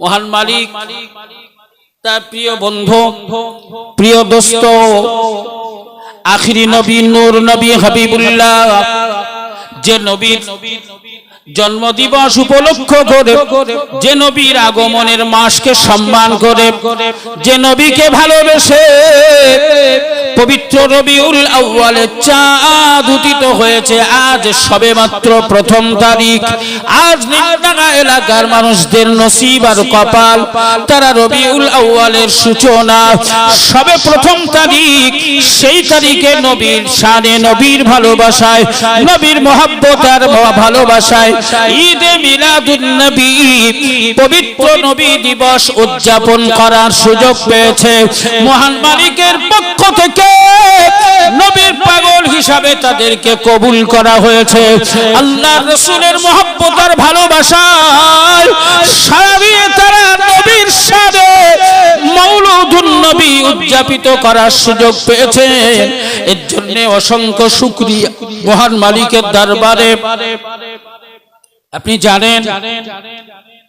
মহান মালিক তার প্রিয় বন্ধু প্রিয় দোস্ত আখিরি নবী নূর নবী হাবিবুল্লাহ যে নবীর জন্মদিবস উপলক্ষ করে যে নবীর আগমনের মাসকে সম্মান করে, যে নবীকে ভালোবেসে পবিত্র রবিউল আউ্বালে চাঁদ উদিত হয়েছে। আজ সবে মাত্র প্রথম তারিখ। আজ নিমডাঙ্গা এলাকার মানুষদের নসিব আর কপাল, তারা রবিউল আউ্বালের সূচনা। সবে প্রথম তারিখ, সেই তারিখে নবীর সানে নবীর ভালোবাসায়, নবীর মহাব্বত আর ভালোবাসায় ঈদে মিলাদুন নবী পবিত্র নবী দিবস উদযাপন করার সুযোগ পেয়েছে। মহান মালিকের পক্ষ থেকে নবীর পাগল হিসাবে তাদেরকে কবুল করা হয়েছে। আল্লাহ রসুলের মহব্বত আর ভালোবাসায় সারা দিয়ে তারা নবীর সাথে মৌলুদুন নবী উদযাপিত করার সুযোগ পেয়েছে। এর জন্য অসংখ্য শুক্রিয়া মহান মালিকের দরবারে। আপনি জানেন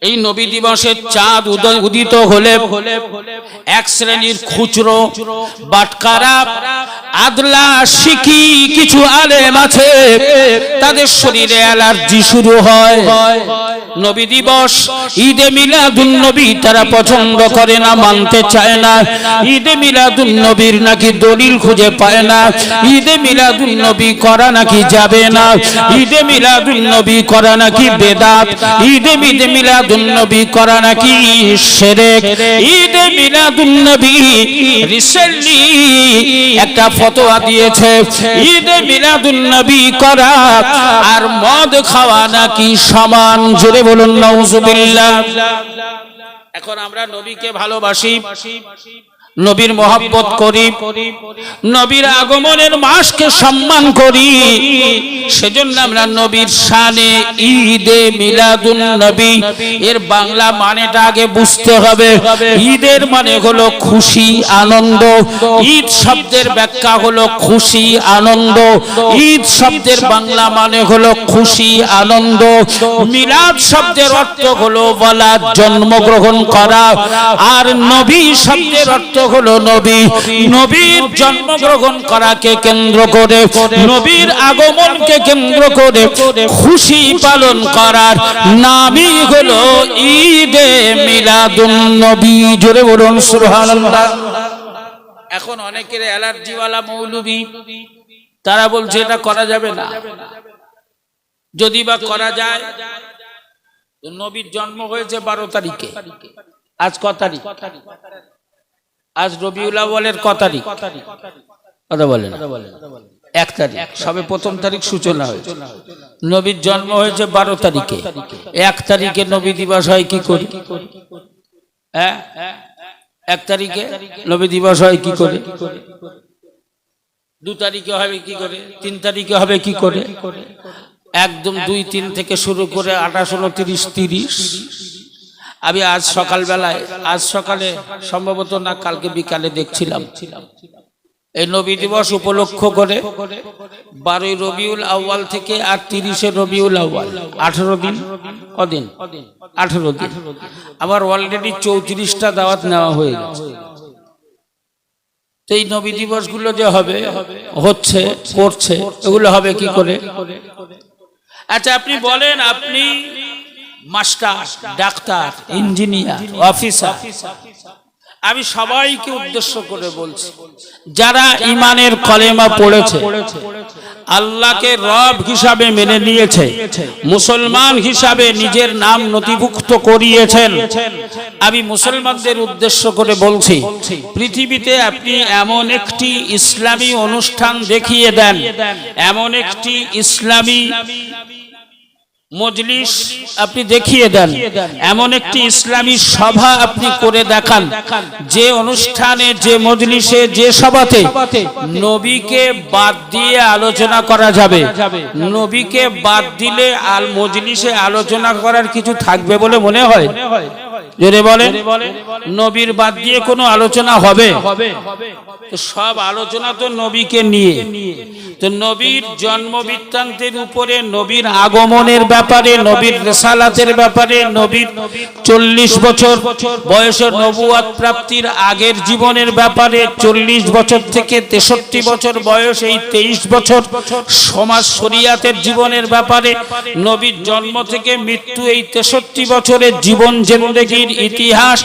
এই নবী দিবসের চাঁদ উদয় উদিত হলে এক শ্রেণির খুচরো বাটকারা আদলা, শিখি, কিছু আলেম আছে, তাদের শরীরে অ্যালার্জি শুরু হয়। নবী দিবস, ঈদে মিলাদুন নবী তারা পছন্দ করে না, মানতে চায় না। ঈদে মিলাদুন নবীর নাকি দলিল খুঁজে পায় না। ঈদে মিলাদুন নবী করা নাকি যাবে না। ঈদে মিলাদুন নবী করা নাকি বেদাত। ঈদে মিদে মিলাদুন নবী করা নাকি শিরক ঈদে মিলাদুন নবী রিসেন্টলি একটা ফতোয়া দিয়েছে। ঈদে মিলাদুন নবী করা আর মদ খাওয়া নাকি সমান? জোরে বলুন, নাউজুবিল্লাহ। এখন আমরা নবীকে ভালোবাসি। নবীর মহব্বত করি, নবীর আগমনের মাসকে সম্মান করি। সেজন্য আমরা নবীর শানে ঈদে মিলাদুন নবী। এর বাংলা মানেটা আগে বুঝতে হবে। ঈদের মানে হলো খুশি, আনন্দ। ঈদ শব্দের ব্যাখ্যা হলো খুশি, আনন্দ। ঈদ শব্দের বাংলা মানে হলো খুশি, আনন্দ। মিলাদ শব্দের অর্থ হলো বলা জন্মগ্রহণ করা। আর নবী শব্দের অর্থ হলো নবী। নবীর জন্মগ্রহণ করাকে কেন্দ্র করে, নবীর আগমনকে কেন্দ্র করে খুশি পালন করার নামই হলো ঈদে মিলাদুন নবী। জোরে বলুন, সুবহানাল্লাহ। এখন অনেকের অ্যালার্জিওয়ালা মৌলবী, তারা বলছে এটা করা যাবে না। যদি বা করা যায় নবীর জন্ম হয়েছে বারো তারিখে। আজ ক তারিখ? আজ রবিউল আউয়ালের ক তারিখ কথা বলেন। এক তারিখ। সবে প্রথম তারিখ সূচনা হয়েছে। নবীর জন্ম হয়েছে বারো তারিখে। এক তারিখে নবী দিবস হয় কি করি? হ্যাঁ? এক তারিখে নবী দিবস হয় কি করে? দু তারিখে হবে কি করে? তিন তারিখে হবে কি করে? একদম দুই তিন থেকে শুরু করে আঠাশ উনত্রিশ তিরিশ। আমি আজ সকালবেলায়, আজ সকালে সম্ভবত না, কালকে বিকালে দেখছিলাম। এই নবী দিবস উপলক্ষ করে বারোই রবিউল আউয়াল থেকে আর তিরিশে রবিউল আউয়াল। আঠারো দিন? কদিন? আঠারো দিন। আমার অলরেডি চৌত্রিশটা দাওয়াত নেওয়া হয়ে গেছে। তো এই নবী দিবসগুলো যে হবে, হচ্ছে, করছে, এগুলো হবে কি করে? আচ্ছা আপনি বলেন, আপনি মাস্টার, ডাক্তার, ইঞ্জিনিয়ার, অফিসার। আমি সবাইকে উদ্দেশ্য করে বলছি, যারা ইমানের কলেমা পড়েছে, আল্লাহকে রব হিসাবে মেনে নিয়েছে, মুসলমান হিসাবে নিজের নাম নথিভুক্ত করিয়েছেন। আমি মুসলমানদের উদ্দেশ্য করে বলছি, পৃথিবীতে আপনি এমন একটি ইসলামী অনুষ্ঠান দেখিয়ে দেন, এমন একটি ইসলামী মজলিস আপনি দেখিয়ে দেন। এমন একটি ইসলামী সভা আপনি করে দেখান। যে অনুষ্ঠানে যে মজলিসে যে সভাতে নবীকে বাদ দিয়ে আলোচনা করা যাবে। নবীকে বাদ দিলে আল মজলিসে আলোচনা করার কিছু থাকবে বলে মনে হয়। জোরে বলে নবীর বাদ দিয়ে কোনো আলোচনা হবে? সব আলোচনা তো নবীকে নিয়ে। তো নবীর জন্ম বৃত্তান্তের উপরে নবীর আগমনের ব্যাপারে নবীর রেসালাতের ব্যাপারে নবীর চল্লিশ বছর বয়সের নবুয়াত প্রাপ্তির আগের জীবনের ব্যাপারে চল্লিশ বছর থেকে তেষট্টি বছর বয়স এই তেইশ বছর সমাজ শরিয়াতের জীবনের ব্যাপারে নবীর জন্ম থেকে মৃত্যু এই তেষট্টি বছরের জীবন জেন্দেগির ইতিহাস,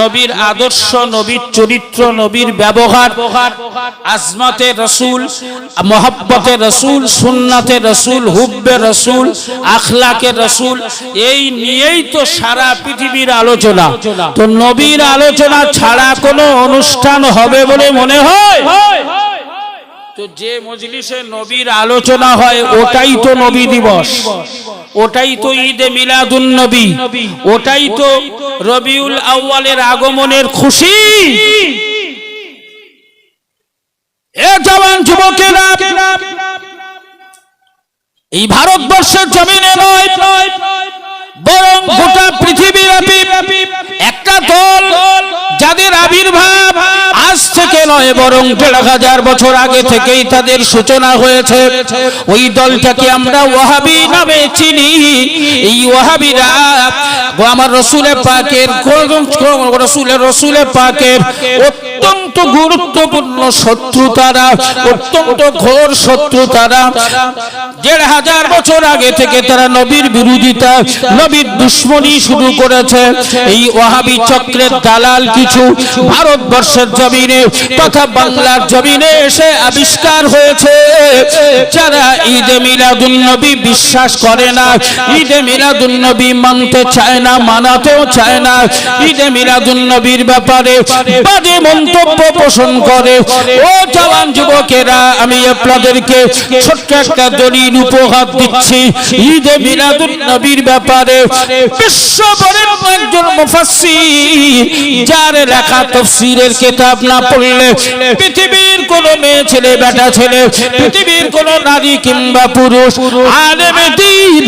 নবীর আদর্শ, নবীর চরিত্র, নবীর ব্যবহার, আজমাতে রসুল, মহাব্বতে রসুল, সুন্নাতে রসুল, হুব্বে রসুল, আখলাকে রসুল, এই নিয়েই তো সারা পৃথিবীর আলোচনা। তো নবীর আলোচনা ছাড়া কোনো অনুষ্ঠান হবে বলে মনে হয়? তো যে মজলিসে নবীর আলোচনা হয়, ওটাই তো নবী দিবস। ওটাই তো ঈদে মিলাদুন নবী। ওটাই তো রবিউল আউয়ালের আগমনের খুশি। এই ভারতবর্ষের জমিনে বরং গোটা একটা দল যাদের আবির্ভাব আজ থেকে নয়, বরং দেড় হাজার বছর আগে থেকেই তাদের সূচনা হয়েছে। ওই দলটাকে আমরা ওয়াহাবি নামে চিনি। এই ওয়াহাবিরা আমার রসুলের পাকের রসুলের রসুলের পাকের অত্যন্ত গুরুত্বপূর্ণ শত্রু তারা অত্যন্ত ঘোর শত্রু তারা দেড় হাজার বছর আগে থেকে তারা নবীর বিরোধিতা নবীর দুশ্মনী শুরু করেছে। এই ওয়াহাবি চক্রের দালাল কিছু ভারতবর্ষের জমিনে তথা বাংলার জমিনে এসে আবিষ্কার হয়েছে। যারা ঈদে মিলাদুন নবী বিশ্বাস করে না ঈদে মিলাদুন নবী মানতে চায় না। মানাতেও চায় না। ঈদে মিলাদুন নবীর ব্যাপারে বাজে মন্তব্য পোষণ করে। ও জওয়ান যুবকেরা, আমি আপনাদেরকে ছোট্ট একটা দলিল উপহার দিচ্ছি। ঈদে মিলাদুন নবীর ব্যাপারে বিশ্ব একজন মুফাসসির, যার লেখা তাফসীরের কিতাব না পড়লে পৃথিবীর কোন মেয়ে ছেলে, বেটা ছেলে, পৃথিবীর কোন নারী কিংবা পুরুষ, আলেমে দ্বীন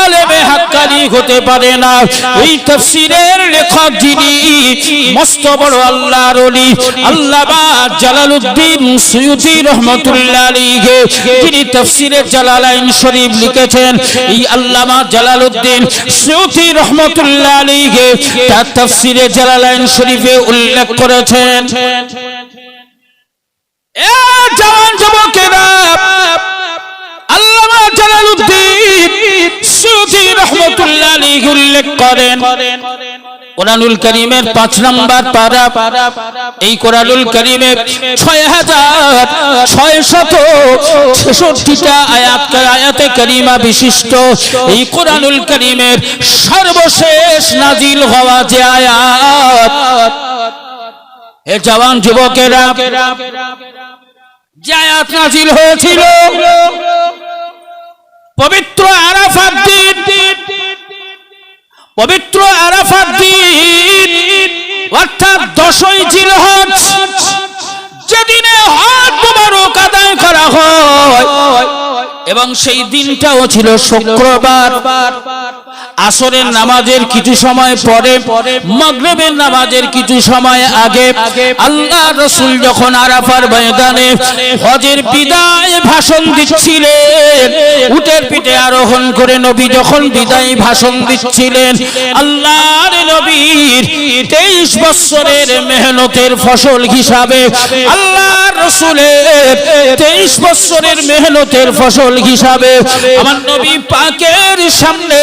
আলেমে হাক্কানি হতে পারে না। এই তাফসীরের লেখক যিনি, মস্ত বড় আল্লাহর ওলি, আল্লামা জালালউদ্দিন সুয়ুতি রাহমাতুল্লাহ আলাইহি, যিনি তাফসীরে জালালাইন শরীফ লিখেছেন, এই আল্লামা জালালউদ্দিন সুয়ুতি রাহমাতুল্লাহ আলাইহি তার তাফসীরে জালালাইন শরীফে উল্লেখ করেছেন। এ জওয়ান যুবকেরা উল্লেখ করেন কোরআনুল করিমের পাঁচ নম্বর পারা। এই কোরআনুল করিমের ছয় হাজার ছয় শত ছেষট্টিটা আয়াত আয়াতে করিমা বিশিষ্ট। এই কোরআনুল করিমের সর্বশেষ নাজিল হওয়া যে আয়াত এ জওয়ান যুবকেরা, যে আয়াত নাজিল হয়েছিল, পবিত্র আরাফাত দিন পবিত্র আরাফাত দিন অর্থাৎ দশই জিলহজ যেদিনে হজ মুবারক আদায় করা হয়। এবং সেই দিনটাও ছিল শুক্রবার। আসরের নামাজের কিছু সময় পরে, মগরিবের নামাজের কিছু সময় আগে আল্লাহ রসুল যখন আরাফার ময়দানে হজের বিদায় ভাষণ দিচ্ছিলেন, উটের পিঠে আরোহণ করে নবী যখন বিদায় ভাষণ দিচ্ছিলেন, আল্লাহর নবীর তেইশ বৎসরের মেহনতের ফসল হিসাবে আল্লাহ রসুলের তেইশ বৎসরের মেহনতের ফসল হিসাবে আমার নবী পাকের সামনে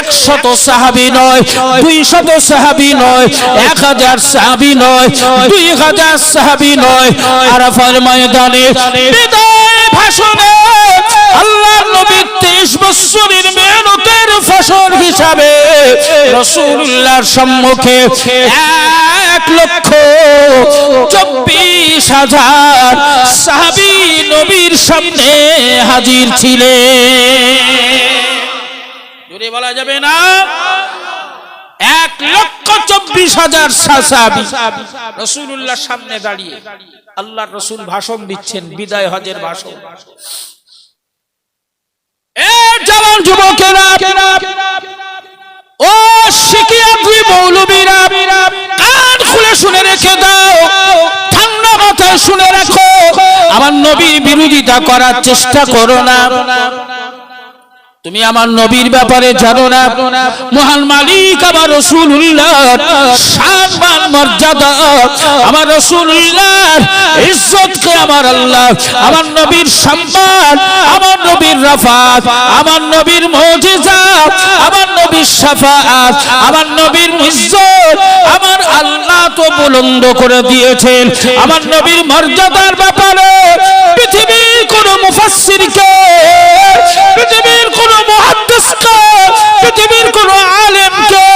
একশত সাহাবি নয় দুই শত সাহাবি নয়, এক হাজার সাহাবি নয়, দুই হাজার সাহাবি নয়। আরাফার ময়দানে ভাষণে আল্লাহ নবী তেইশ বৎসরের মেহনতের ফসল হিসাবে রসুল্লাহর সম্মুখে এক লক্ষ চব্বিশ হাজার সাহাবি নবীর সামনে হাজির ছিলেন জোরে বলা যাবে না? এক লক্ষ চব্বিশ হাজার সাহাবি রসুল্লাহর সামনে দাঁড়িয়ে আল্লাহ রসুল ভাষণ দিচ্ছেন, বিদায় হজের ভাষণ। এ জওয়ান যুবকেরা ও শিখিয়া তুই মৌলবীরা, কান খুলে শুনে রেখে দাও, ঠান্ডা মাথায় শুনে রাখো। আমার নবী বিরোধিতা করার চেষ্টা করো না। তুমি আমার নবীর ব্যাপারে জানো না। মহান মালিক আমার রসুল্লাহ সম্মান মর্যাদা। আমার রসুল্লাহ ইজ্জতকে আমার আল্লাহ, আমার নবীর সম্মান, আমার নবীর রাফাত, আমার নবীর মজিজা আমার নবীর শাফাত, আমার নবীর ইজ্জত আমার আল্লাহ তো বুলন্দ করে দিয়েছেন। আমার নবীর মর্যাদার ব্যাপারে পৃথিবীর কোন মুফাসসিরকে, পৃথিবীর কোন মুহাদ্দিসকে, পৃথিবীর কোন আলেমকে,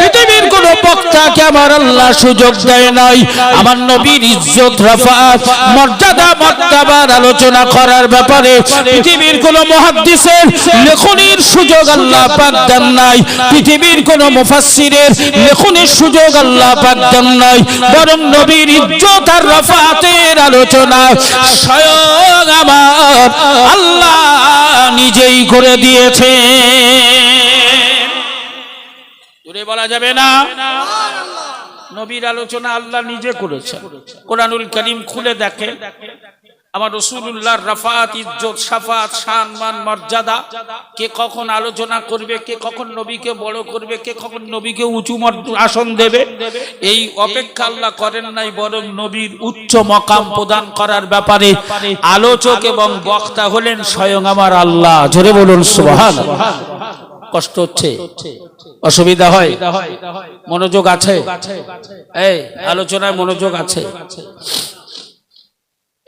পৃথিবীর কোন বক্তাকে আমার আল্লাহ সুযোগ দেয় নাই। আমার নবীর ইজ্জত, রাফাত, মর্যাদা, মর্যাদার আলোচনা করার ব্যাপারে পৃথিবীর কোন মুহাদ্দিসের লেখনির সুযোগ আল্লাহ পাক দেন নাই। পৃথিবীর কোন মুফাসসিরের লেখনির সুযোগ আল্লাহ পাক দেন নাই। বরং নবীর ইজ্জত আর রাফাতের আলোচনা স্বয়ং আল্লাহ নিজেই করে দিয়েছে। দূরে বলা যাবে না? নবীর আলোচনা আল্লাহ নিজে করেছে কোরআনুল করিম খুলে দেখে। আমার রসুল্লাহর রাফাত, ইজ্জত সাফাত সম্মান মর্যাদা, কে কখন আলোচনা করবে, কে কখন নবীকে বড় করবে, কে কখন নবীকে উঁচু আসন দেবে, এই অপেক্ষা আল্লাহ করেন নাই, বরং নবীর উচ্চ মকাম প্রদান করার ব্যাপারে আলোচক এবং বক্তা হলেন স্বয়ং আমার আল্লাহ। জোরে বলুন, সুবহান কষ্ট হচ্ছে? অসুবিধা হয়? মনোযোগ আছে? এই, আলোচনায় মনোযোগ আছে?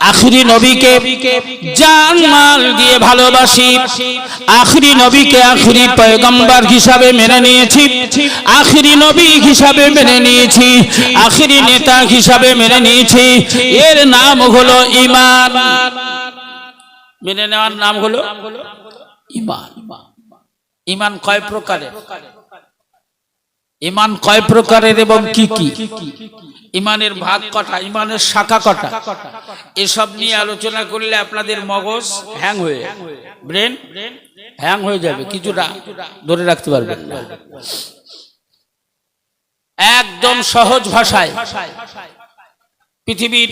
আখরি নবীকে জান মাল দিয়ে ভালোবাসি। আখরি নবীকে আখরি পয়গম্বর হিসাবে মেনে নিয়েছি। আখরি নবী হিসাবে মেনে নিয়েছি। আখরি নেতা হিসাবে মেনে নিয়েছি। এর নাম হলো ইমান মেনে নেওয়ার নাম হলো ইমান ইমান কয় প্রকারের? ইমান কয় প্রকারের এবং কি কি? ইমানের ভাগ কটা, ইমানের শাখা কটা? এসব নিয়ে আলোচনা করলে আপনাদের মগজ হ্যাং হয়ে ব্রেন হ্যাং হয়ে যাবে, কিছুটা ধরে রাখতে পারবেন না। একদম সহজ ভাষায় পৃথিবীর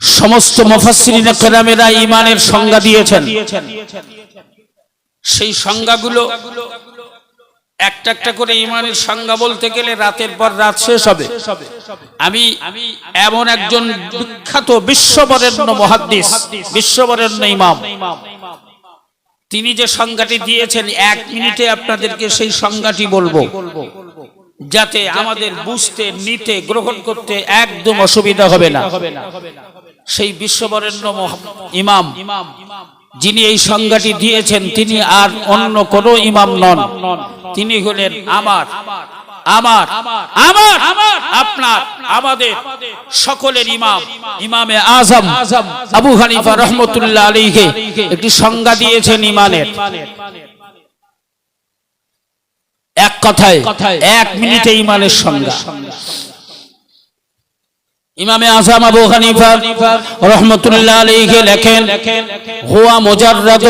সমস্ত মুফাসসিরিন কেরামেরা ইমানের সংজ্ঞা দিয়েছেন। সেই সংজ্ঞাগুলো একটা একটা করে ইমানের সংজ্ঞা বলতে গেলে রাতের পর রাত শেষ হবে। আমি এমন একজন বিখ্যাত বিশ্ববরেণ্য মহাদ্দিস, বিশ্ববরেণ্য ইমাম। তিনি যে সংজ্ঞাটি দিয়েছেন, এক মিনিটে আপনাদেরকে সেই সংজ্ঞাটি বলব। যাতে আমাদের বুঝতে, নিতে, গ্রহণ করতে একদম অসুবিধা হবে না। সেই বিশ্ববরেণ্য মহা- ইমাম। যিনি এই সংজ্ঞাটি দিয়েছেন, তিনি আর অন্য কোন ইমাম নন। তিনি হলেন আমার আমার আমার, আপনার, আমাদের সকলের ইমাম, ইমামে আজম। আবু হানিফা রহমতুল্লাহ আলীকে একটি সংজ্ঞা দিয়েছেন ইমানের। এক কথায়, এক মিনিটে ইমানের সংজ্ঞা। ইমামে আজম আবু হানিফা রহমতুল্লাহ আলাইহি লেখেন, হুয়া মুজাররাদ,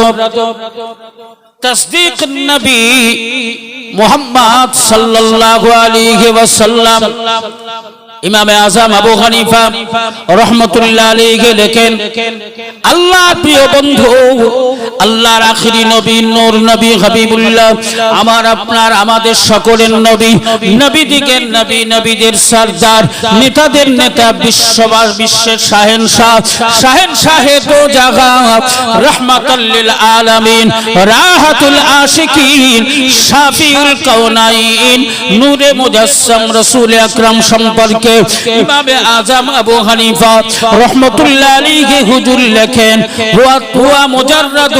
তসদিক নবী মুহাম্মদ সাল্লাল্লাহু আলাইহি ওয়াসাল্লাম, ইমামে আজম আবু হানিফা রহমতুল্লাহ আলাইহি লেখেন, আল্লাহ প্রিয় বন্ধু আল্লাহর আখিরি নবী, নূর নবী, হাবিবুল্লাহ, আমার আপনার, আমাদের সকলের নবী, নবীদিগের নবী, নবীদের সরদার, নেতাদের নেতা বিশ্ববাস বিশ্বের শাহেনশাহ, শাহেনশাহে তো জাগা রহমাতাল্লিল আলামিন, রাহাতুল আশিকিন, শাফিউল কাউনাইন নূরে মুজাসসাম রাসূল আকরাম সম্পর্কে ইমামে আজম আবু হানিফা রহমাতুল্লাহ আলাইহি হুজুর লেখেন, হুয়া হুয়া মুজাররাদ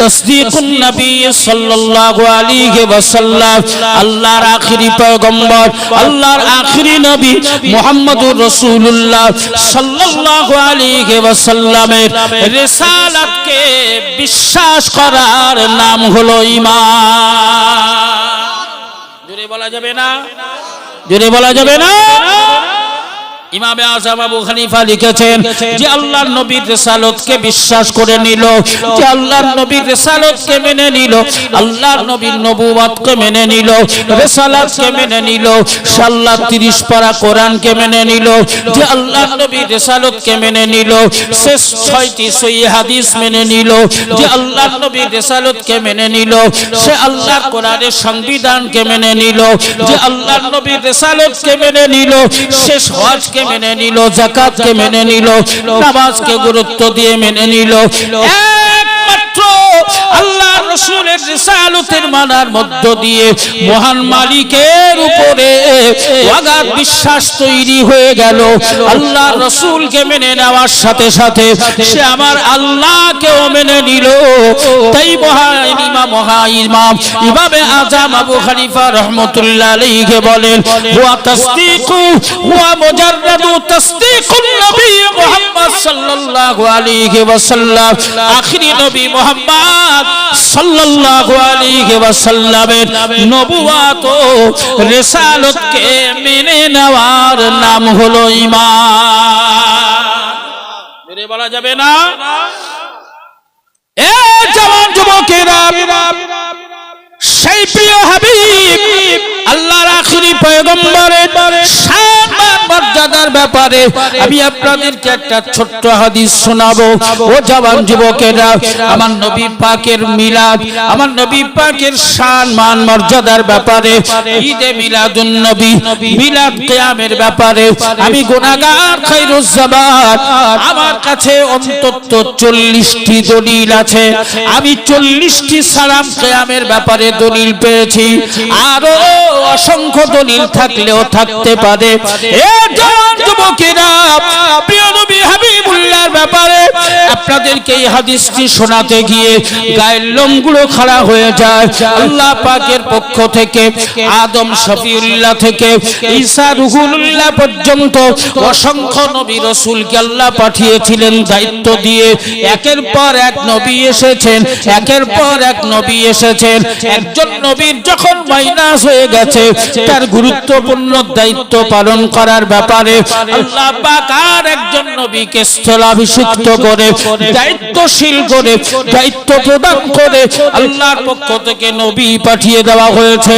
তসদিকুন নবী সাল্লাল্লাহু আলাইহি ওয়াসাল্লাম, আল্লাহর আখিরি পয়গম্বর, আল্লাহর আখিরি নবী মুহাম্মদুর রাসূলুল্লাহ সাল্লাল্লাহু আলাইহি ওয়াসাল্লামের রিসালাতকে বিশ্বাস করার নাম হলো ঈমান। জোরে বলা যাবে না? জোরে বলা যাবে না? ইমামে আজম আবু হানিফা লিখেছেন যে আল্লাহর নবীর রিসালাতকে বিশ্বাস করে নিল যে আল্লাহর নবীর রিসালাতকে মেনে নিল আল্লাহর নবীর নবুয়তকে মেনে নিল রিসালাতকে মেনে নিল সাল্লাহ 30 পারা কোরআনকে মেনে নিল যে আল্লাহর নবীর রিসালাতকে মেনে নিল শেষ ছয়টি সহি হাদিস মেনে নিল যে আল্লাহর নবীর রিসালাতকে মেনে নিল সে আল্লাহর কোরআনের সংবিধানকে মেনে নিল যে আল্লাহর নবীর রিসালাতকে মেনে নিল শেষ হজকে মেনে নিল জাকাতকে মেনে নিল নামাজকে গুরুত্ব দিয়ে মেনে নিল। একমাত্র আল্লাহ রসুলের রিসালতের মানার মধ্য দিয়ে মহান মালিকের উপরে অগাধ বিশ্বাস তৈরি হয়ে গেল। আল্লাহ রসুলকে মেনে নেওয়ার সাথে সাথে সে আমার আল্লাহকেও মেনে নিল। তাই মহান ইমাম মহা ইমাম ইমামে আজম আবু হানিফা রহমতুল্লাহ আলাইহি বলেন, হুয়া তাসদিকু, হুয়া মুজাররাদু, তাসদিকুন নবী মুহাম্মদ সাল্লাল্লাহু আলাইহি ওয়াসাল্লাম। আখিরি নবী মুহাম্মদ সাল্লাল্লাহু মেনে নেওয়ার নাম হলো ঈমান। মেরে বলা যাবে না? এ জওয়ান যুবকেরা, সেই প্রিয় হাবিব, আল্লাহর আখিরি পয়গম্বরের ব্যাপারে আমি আপনাদেরকে একটা ছোট্ট হাদিস শোনাবো। ও জওয়ান যুবকেরা, আমার নবী পাকের মিলাদ, আমার নবী পাকের সম্মান মর্যাদার ব্যাপারে, ঈদে মিলাদুন নবী, মিলাদ কিয়ামের ব্যাপারে, আমি গুনাহগার খায়রুজ জামান, আমার কাছে অন্তত চল্লিশটি দলিল আছে। আমি চল্লিশটি সালাম কিয়ামের ব্যাপারে দলিল পেয়েছি। আরও অসংখ্য দলিল থাকলেও থাকতে পারে। এ জওয়ান প্রিয় নবী হাবিবুল্লাহর ব্যাপারে আপনাদেরকে এই হাদিসটি শোনাতে গিয়ে গায়ের লোমগুলো খাড়া হয়ে যায়। আল্লাহ পাকের পক্ষ থেকে, আদম শফিউল্লাহ থেকে, ঈসা রুহুল্লাহ পর্যন্ত অসংখ্য নবী রসুলকে আল্লাহ পাঠিয়েছিলেন দায়িত্ব দিয়ে। একের পর এক নবী এসেছেন, একের পর এক নবী এসেছেন। একজন নবীর যখন মাইনাস হয়ে গেছে, তার গুরুত্বপূর্ণ দায়িত্ব পালন করার ব্যাপারে আল্লাহ পাক একজন নবীকে স্থলাভিষিক্ত করে, দায়িত্বশীল করে, দায়িত্ব প্রদান করে আল্লাহর পক্ষ থেকে নবী পাঠিয়ে দেওয়া হয়েছে।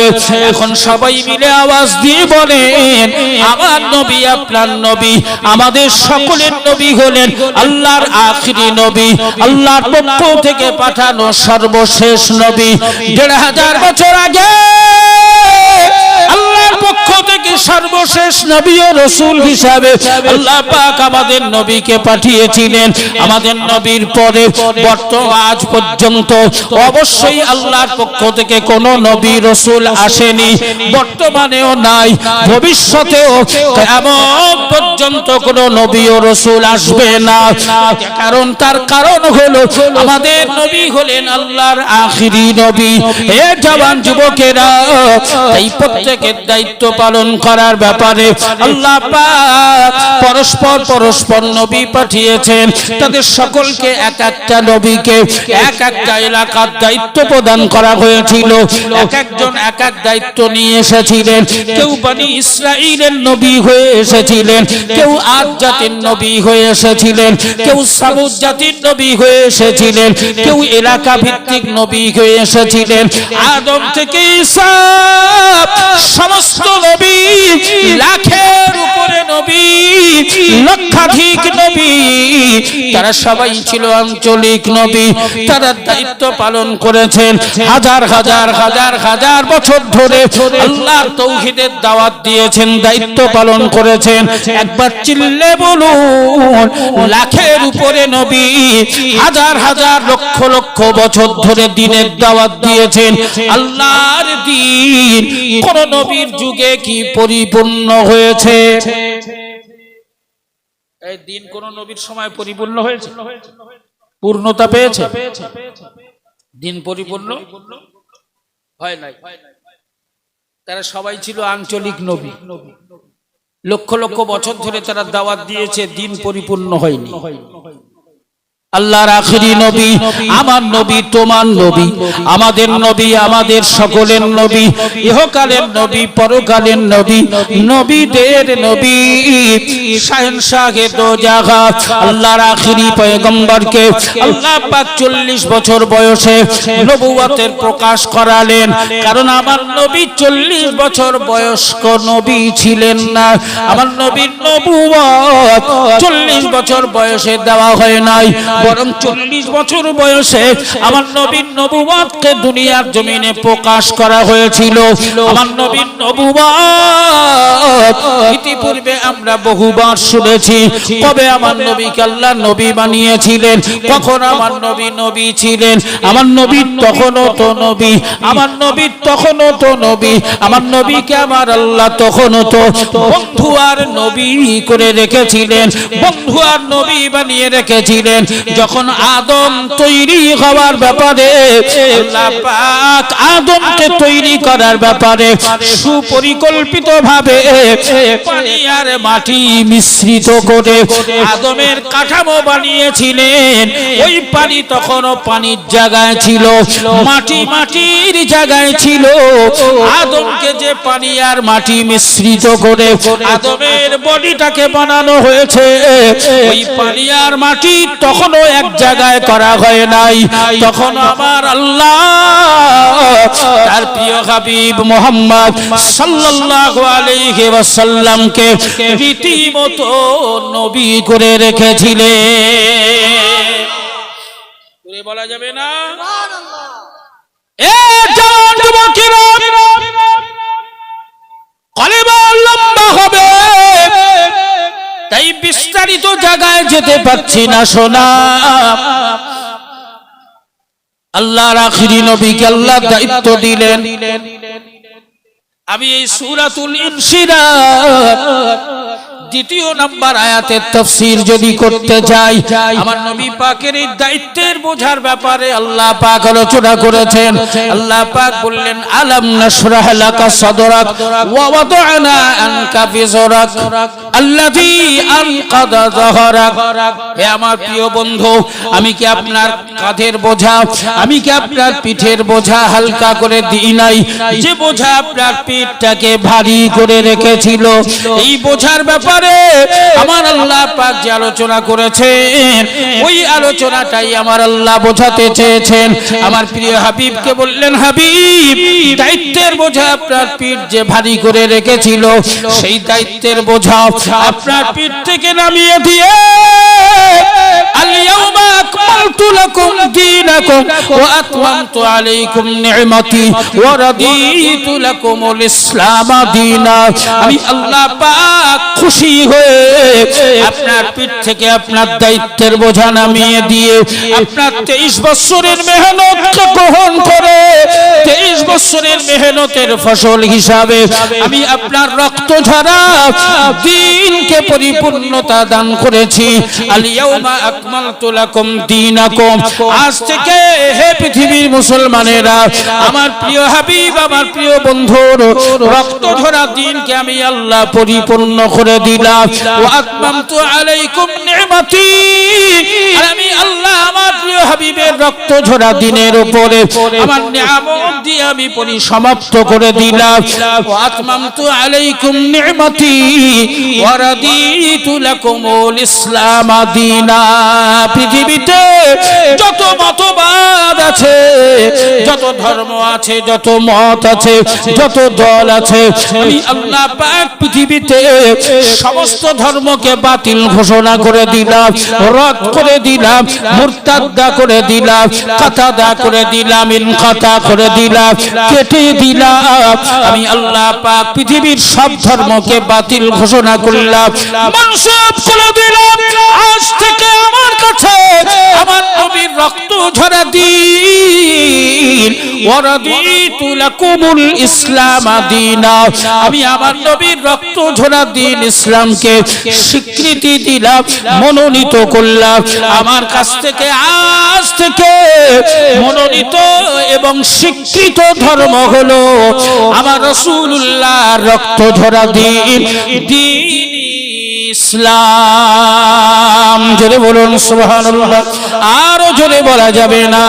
এখন সবাই মিলে আওয়াজ দিয়ে বলেন, আমার নবী আপনার নবী, আমাদের সকলের নবী হলেন আল্লাহর আখিরি নবী, আল্লাহর পক্ষ থেকে পাঠানো সর্বশেষ নবী। দেড় হাজার বছর আগে নবী রসুল হিসাবে আল্লাহ পাক আমাদের নবীকে পাঠিয়েছিলেন। আমাদের নবীর পরে বর্তমান পর্যন্ত অবশ্যই আল্লাহর পক্ষ থেকে কোন নবী রসুল আসেনি। বর্তমানেও নাই, ভবিষ্যতেও এমন পর্যন্ত কোন নবী ও রসুল আসবে না। কারণ তার কারণ হলো আমাদের নবী হলেন আল্লাহর আখিরি নবী। হে জওয়ান যুবকেরা, এই প্রত্যেকের দায়িত্ব পালন করার ব্যাপারে আল্লাহ পাক পরস্পর পরস্পর নবী পাঠিয়েছেন। তাদের সকলকে এক একটা নবীকে এক একটা এলাকার দায়িত্ব প্রদান করা হয়েছিল। এক একজন এক এক দায়িত্ব নিয়ে এসেছিলেন। কেউ বানি ইসরাইলের নবী হয়ে এসেছিলেন। কেউ আদ জাতির নবী হয়ে এসেছিলেন। কেউ সামুদ জাতির নবী হয়ে এসেছিলেন। কেউ এলাকা ভিত্তিক নবী হয়ে এসেছিলেন। আদম থেকে ঈসা সমস্ত নবী লাখের উপরে নবী, লক্ষাধিক নবী, তারা সবাই ছিল আঞ্চলিক নবী, তারা দায়িত্ব পালন করেছেন হাজার হাজার হাজার হাজার বছর ধরে। আল্লাহ তৌহিদের দাওয়াত দিয়েছেন, দায়িত্ব পালন করেছেন। একবার চিল্লে বলুন, লাখের উপরে নবী, হাজার হাজার লক্ষ লক্ষ বছর ধরে দিনের দাওয়াত দিয়েছেন। আল্লাহর দিন, কোন নবীর যুগে কি পরিপূর্ণ হয়েছে। দিন কোন নবীর সময় পরিপূর্ণ হয়েছে? পূর্ণতা পেয়েছে? দিন পরিপূর্ণ হয় নাই। তারা সবাই ছিল আঞ্চলিক নবী। লক্ষ লক্ষ বছর ধরে তারা দাওয়াত দিয়েছে, দিন পরিপূর্ণ হয়নি। আল্লাহর আখরি নবী, আমার নবী, তোমার নবী, আমাদের নবী, আমাদের সকলের নবী, ইহকালের নবী, পরকালের নবী, নবীদের নবী শাহেনশাহে দো জাগা আল্লাহর আখরি পয়গম্বরকে আল্লাহ পাক চল্লিশ বছর বয়সে নবুয়াতের প্রকাশ করালেন। কারণ আমার নবী চল্লিশ বছর বয়স্ক নবী ছিলেন না। আমার নবীর নবুয়াত চল্লিশ বছর বয়সে দেওয়া হয় নাই। বরং চল্লিশ বছর বয়সে আমার নবীন নবুয়াতকে দুনিয়ার জমিনে প্রকাশ করা হয়েছিল। আমার নবীন নবুয়াত ইতিপূর্বে আমরা বহুবার শুনেছি, কবে আমার নবীকে আল্লাহ নবী বানিয়েছিলেন, কখন আমার নবী নবী ছিলেন, আমার নবী তখনও তো নবী, আমার নবী তখনও তো নবী, আমার নবীকে আমার আল্লাহ তখনও তো বন্ধু আর নবী করে রেখেছিলেন, বন্ধু আর নবী বানিয়ে রেখেছিলেন যখন আদম তৈরি হওয়ার ব্যাপারে আদমকে তৈরি করার ব্যাপারে সুপরিকল্পিত ভাবে আর মাটি মিশ্রিত করে আদমের কাঠামো বানিয়েছিলেন। ওই পানি তখনও পানির জায়গায় ছিল, মাটি মাটির জায়গায় ছিল। আদমকে যে পানি আর মাটি মিশ্রিত করে আদমের বডিটাকে বানানো হয়েছে, ওই পানি আর মাটি তখনও এক জায়গায় করা হয় নাই। তখন আমার আল্লাহ মোহাম্মদ রীতিমতো নবী করে রেখেছিলেন। বলা যাবে না? লম্বা হবে তাই বিস্তারিত জায়গায় যেতে পাচ্ছি না, সোনা। আল্লাহর আখিরি নবীকে আল্লাহ দায়িত্ব দিলেন। আমি এই সুরাতুল ইনসিরাত দ্বিতীয় নাম্বার আয়াতের তফসির যদি করতে যাই, আমার নবী পাকের এই দায়িত্বের বোঝার ব্যাপারে আল্লাহ পাক আলোচনা করেছেন। আল্লাহ পাক বললেন, আলাম নাশরাহ লাকা সাদরাক ওয়া ওয়াদানা আনকা বিজরাক আল্লাযী আনকাদা যাহরাক। হে আমার প্রিয় বন্ধু, আমি কি আপনার কাঁধের বোঝা? আমি কি আপনার পিঠের বোঝা হালকা করে দিই নাই? যে বোঝা আপনার পিঠটাকে ভারী করে রেখেছিল, এই বোঝার ব্যাপারে ব্যাপারে আমার আল্লাহ পাক যে আলোচনা করেছেন, ওই আলোচনাটাই আমার আল্লাহ বোঝাতে চেয়েছেন। আমার প্রিয় হাবিবকে বললেন, হাবিব, দায়িত্বের বোঝা আপনার পিঠ যে ভারী করে রেখেছিল, সেই দায়িত্বের বোঝা আপনার পিঠ থেকে নামিয়ে দিয়ে আমি আল্লাহ খুশি দায়িত্বের বোঝা নামিয়ে দিয়ে আপনার তেইশ বছরের গ্রহণ করে, তেইশ বছরের মেহনতের ফসল হিসাবে আমি আপনার রক্ত দিনকে পরিপূর্ণতা দান করেছি। আজ থেকে হে পৃথিবীর মুসলমানেরা, আমার প্রিয় হাবিব, আমার প্রিয় বন্ধুর রক্ত ঝরা দিনকে আমি আল্লাহ পরিপূর্ণ করে দিলাম ওয়া আতমামতু আলাইকুম নি'মাতি। আর আমি আল্লাহ আমার প্রিয় হাবিবের রক্ত ঝরা দিনের উপরে আমার নিয়ামত দিয়ে আমি পরিসমাপ্ত করে দিলাম। ওয়া আতমামতু আলাইকুম নি'মাতি। ওয়া রাদিতু লাকুমুল ইসলাম দীনা পৃথিবীতে যত মতবাদ আছে যত ধর্ম আছে যত মত আছে যত দল আছে আমি আল্লাহ পাক পৃথিবীতে সমস্ত ধর্মকে বাতিল ঘোষণা করে দিলাম, রদ করে দিলাম মুরতাদ্দা করে দিলাম, কাতাদা করে দিলাম, ইনকাতা করে দিলাম, কেটে দিলাম। আমি আল্লাহ পাক পৃথিবীর সব ধর্মকে বাতিল ঘোষণা করলাম। মনসুব করে দিলাম। আজ থেকে আমার কাছে আমার নবীর রক্ত ঝরা দিন। ওয়ারাদিতু লাকুমুল ইসলাম দীনা আমি আমার নবীর রক্ত ঝরা দিন ইসলামকে স্বীকৃতি দিলাম, মনোনীত করলাম। আমার কাছ থেকে, আজ থেকে মনোনীত এবং স্বীকৃত ধর্ম হলো আমার রসুল্লাহ রক্ত ঝরা দিন ইসলাম। জোরে বলুন, সুবহানাল্লাহ। আরও জোরে বলা যাবে না।